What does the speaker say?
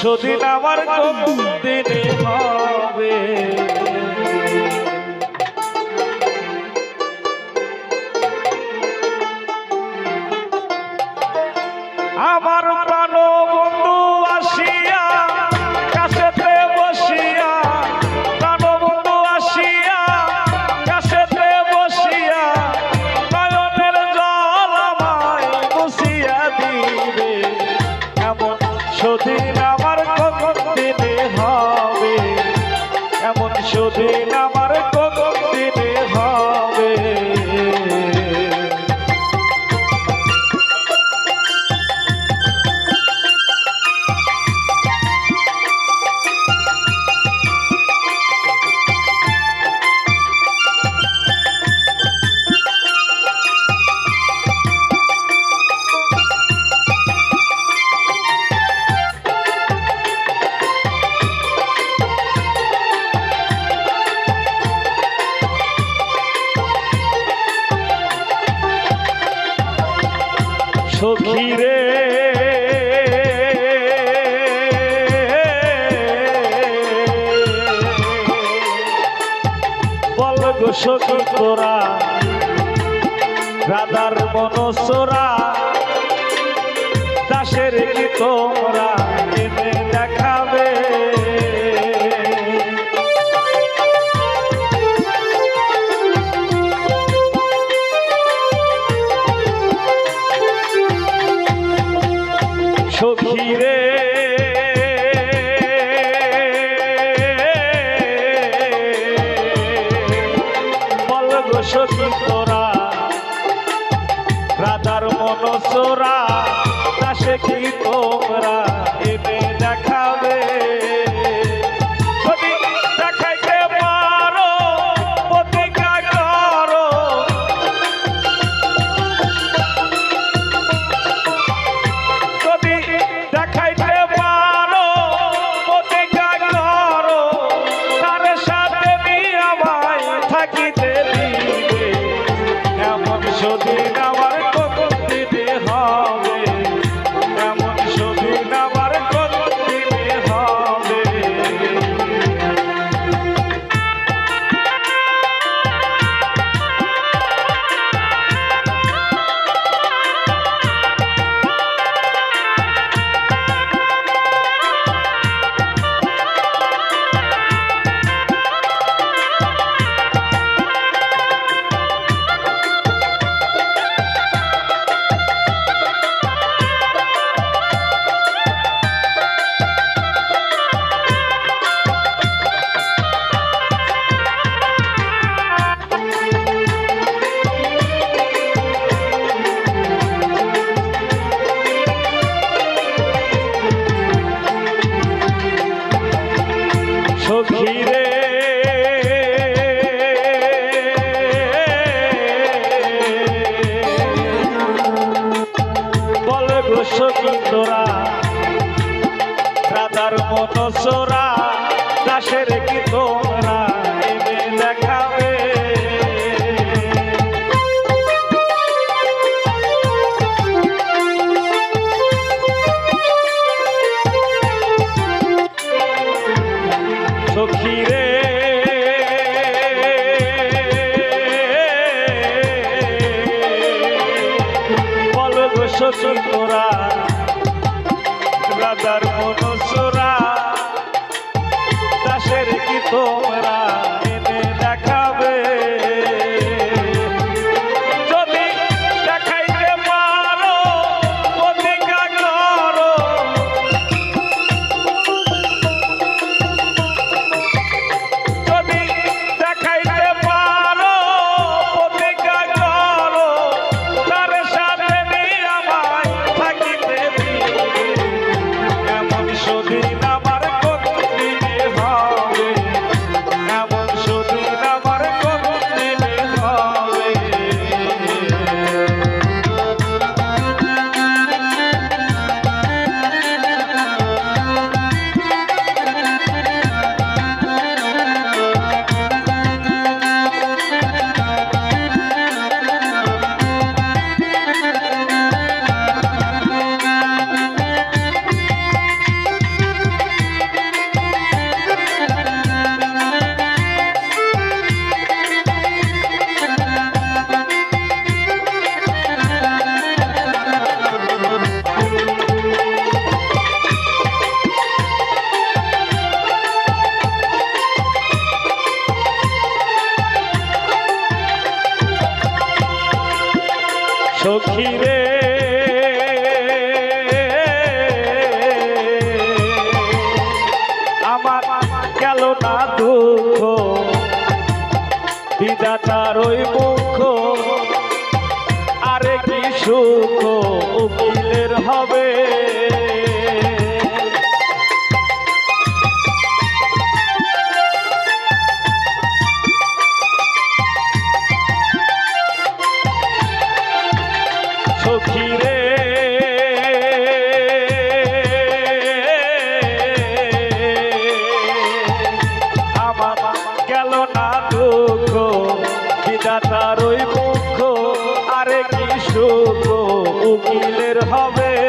সেদিন আমার কম দিন। শোধেন আমার সখীরে বল গো সখী তোরা রাধার মনসরা দাসের কি তোমরা? দেখি তোমরা সখী রে বল রাধার সোরা দাসের কি তোরা? তোরা দাদার মনো কারোই মুখ। আরে কি সুখ উকিলের হবে? সখীরে উকিলের হবে।